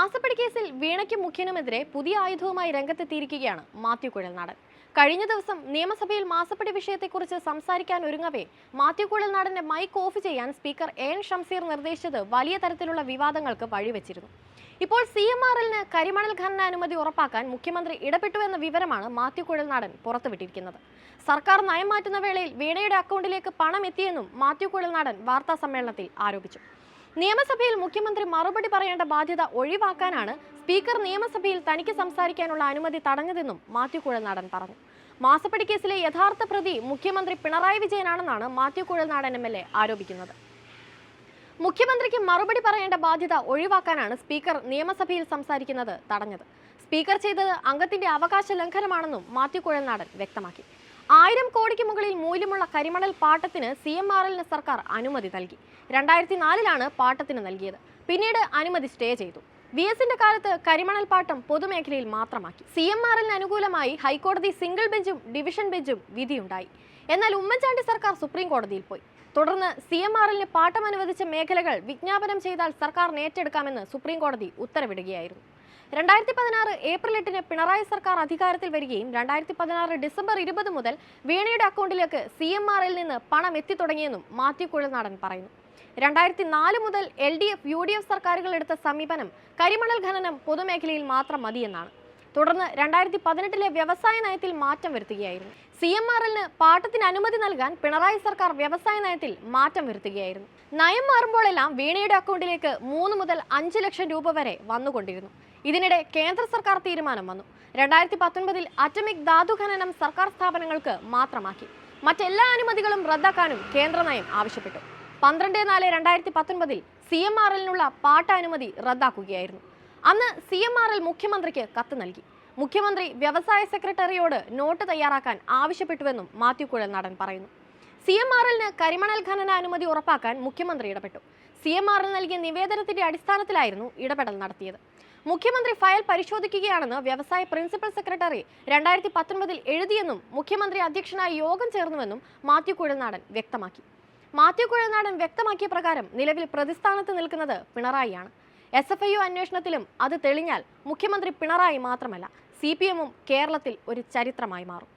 മാസപ്പടി കേസിൽ വീണയ്ക്കും മുഖ്യനുമെതിരെ പുതിയ ആയുധവുമായി രംഗത്തെത്തിയിരിക്കുകയാണ് മാത്യു കുഴൽനാടൻ. കഴിഞ്ഞ ദിവസം നിയമസഭയിൽ മാസപ്പടി വിഷയത്തെക്കുറിച്ച് സംസാരിക്കാൻ ഒരുങ്ങവേ മാത്യു കുഴൽനാടന്റെ മൈക്ക് ഓഫ് ചെയ്യാൻ സ്പീക്കർ എൻ ഷംസീർ നിർദ്ദേശിച്ചത് വലിയ തരത്തിലുള്ള വിവാദങ്ങൾക്ക് വഴിവെച്ചിരുന്നു. ഇപ്പോൾ സി എം ആർ എല്ലിന് കരിമണൽ ഖനന അനുമതി ഉറപ്പാക്കാൻ മുഖ്യമന്ത്രി ഇടപെട്ടു എന്ന വിവരമാണ് മാത്യു കുഴൽനാടൻ പുറത്തുവിട്ടിരിക്കുന്നത്. സർക്കാർ നയം മാറ്റുന്ന വേളയിൽ വീണയുടെ അക്കൗണ്ടിലേക്ക് പണം എത്തിയെന്നും മാത്യു കുഴൽനാടൻ വാർത്താ സമ്മേളനത്തിൽ ആരോപിച്ചു. നിയമസഭയിൽ മുഖ്യമന്ത്രി മറുപടി പറയേണ്ട ബാധ്യത ഒഴിവാക്കാനാണ് സ്പീക്കർ നിയമസഭയിൽ തനിക്ക് സംസാരിക്കാനുള്ള അനുമതി തടഞ്ഞതെന്നും മാത്യു കുഴൽനാടൻ പറഞ്ഞു. മാസപ്പടി കേസിലെ യഥാർത്ഥ പ്രതി മുഖ്യമന്ത്രി Pinarayi വിജയനാണെന്നാണ് Mathew Kuzhalnadan M L A ആരോപിക്കുന്നത്. മുഖ്യമന്ത്രിക്ക് മറുപടി പറയേണ്ട ബാധ്യത ഒഴിവാക്കാനാണ് സ്പീക്കർ നിയമസഭയിൽ സംസാരിക്കുന്നത് തടഞ്ഞത്. സ്പീക്കർ ചെയ്തത് അംഗത്തിന്റെ അവകാശ ലംഘനമാണെന്നും മാത്യു കുഴൽനാടൻ വ്യക്തമാക്കി. ആയിരം കോടിക്ക് മുകളിൽ മൂല്യമുള്ള കരിമണൽ പാട്ടത്തിന് സി എം ആർ എല്ലിന് സർക്കാർ അനുമതി നൽകി. രണ്ടായിരത്തി നാലിലാണ് പാട്ടത്തിന് നൽകിയത്. പിന്നീട് അനുമതി സ്റ്റേ ചെയ്തു. വി എസിന്റെ കാലത്ത് കരിമണൽ പാട്ടം പൊതുമേഖലയിൽ മാത്രമാക്കി. സി എം ആർ എല്ലിന് അനുകൂലമായി ഹൈക്കോടതി സിംഗിൾ ബെഞ്ചും ഡിവിഷൻ ബെഞ്ചും വിധിയുണ്ടായി. എന്നാൽ ഉമ്മൻചാണ്ടി സർക്കാർ സുപ്രീം കോടതിയിൽ പോയി. തുടർന്ന് സി എം ആർ എല്ലിന് പാട്ടം അനുവദിച്ച മേഖലകൾ വിജ്ഞാപനം ചെയ്താൽ സർക്കാർ ഏറ്റെടുക്കാമെന്ന് സുപ്രീം കോടതി ഉത്തരവിടുകയായിരുന്നു. രണ്ടായിരത്തി പതിനാറ് ഏപ്രിൽ എട്ടിന് പിണറായി സർക്കാർ അധികാരത്തിൽ വരികയും രണ്ടായിരത്തി പതിനാറ് ഡിസംബർ ഇരുപത് മുതൽ വീണയുടെ അക്കൗണ്ടിലേക്ക് സി എം ആർ എൽ നിന്ന് പണം എത്തിത്തുടങ്ങിയെന്നും മാത്യു കുഴൽനാടൻ പറയുന്നു. രണ്ടായിരത്തി നാല് മുതൽ L D F U D F സർക്കാരുകൾ എടുത്ത സമീപനം കരിമണൽ ഖനനം പൊതുമേഖലയിൽ മാത്രം മതിയെന്നാണ്. തുടർന്ന് രണ്ടായിരത്തി പതിനെട്ടിലെ വ്യവസായ നയത്തിൽ മാറ്റം വരുത്തുകയായിരുന്നു. സി എം ആർ എല്ലിന് പാട്ടത്തിന് അനുമതി നൽകാൻ പിണറായി സർക്കാർ വ്യവസായ നയത്തിൽ മാറ്റം വരുത്തുകയായിരുന്നു. നയം മാറുമ്പോഴെല്ലാം വീണയുടെ അക്കൗണ്ടിലേക്ക് മൂന്ന് മുതൽ അഞ്ച് ലക്ഷം രൂപ വരെ വന്നുകൊണ്ടിരുന്നു. ഇതിനിടെ കേന്ദ്ര സർക്കാർ തീരുമാനം വന്നു. രണ്ടായിരത്തി പത്തൊൻപതിൽ അറ്റമിക് ധാതു ഖനനം സർക്കാർ സ്ഥാപനങ്ങൾക്ക് മാത്രമാക്കി. മറ്റെല്ലാ അനുമതികളും റദ്ദാക്കാനും കേന്ദ്ര നയം ആവശ്യപ്പെട്ടു. പന്ത്രണ്ട് നാല് രണ്ടായിരത്തി പത്തൊൻപതിൽ സി എം ആർ എല്ലിനുള്ള പാട്ട അനുമതി റദ്ദാക്കുകയായിരുന്നു. അന്ന് സി എം ആർ എൽ മുഖ്യമന്ത്രിക്ക് കത്ത് നൽകി. മുഖ്യമന്ത്രി വ്യവസായ സെക്രട്ടറിയോട് നോട്ട് തയ്യാറാക്കാൻ ആവശ്യപ്പെട്ടുവെന്നും മാത്യു കുഴൽ നടൻ പറയുന്നു. സി എം ആർ എല്ലിന് കരിമണൽ ഖനന അനുമതി ഉറപ്പാക്കാൻ മുഖ്യമന്ത്രി ഇടപെട്ടു. സി എം ആറിൽ നൽകിയ നിവേദനത്തിന്റെ അടിസ്ഥാനത്തിലായിരുന്നു ഇടപെടൽ നടത്തിയത്. മുഖ്യമന്ത്രി ഫയൽ പരിശോധിക്കുകയാണെന്ന് വ്യവസായ പ്രിൻസിപ്പൽ സെക്രട്ടറി രണ്ടായിരത്തി പത്തൊൻപതിൽ എഴുതിയെന്നും മുഖ്യമന്ത്രി അധ്യക്ഷനായി യോഗം ചേർന്നുവെന്നും മാത്യു കുഴൽനാടൻ വ്യക്തമാക്കി. മാത്യു കുഴൽനാടൻ വ്യക്തമാക്കിയ പ്രകാരം നിലവിൽ പ്രതിസ്ഥാനത്ത് നിൽക്കുന്നത് പിണറായിയാണ്. എസ് എഫ് ഐ അന്വേഷണത്തിലും അത് തെളിഞ്ഞാൽ മുഖ്യമന്ത്രി പിണറായി മാത്രമല്ല സി പി എമ്മും കേരളത്തിൽ ഒരു ചരിത്രമായി മാറും.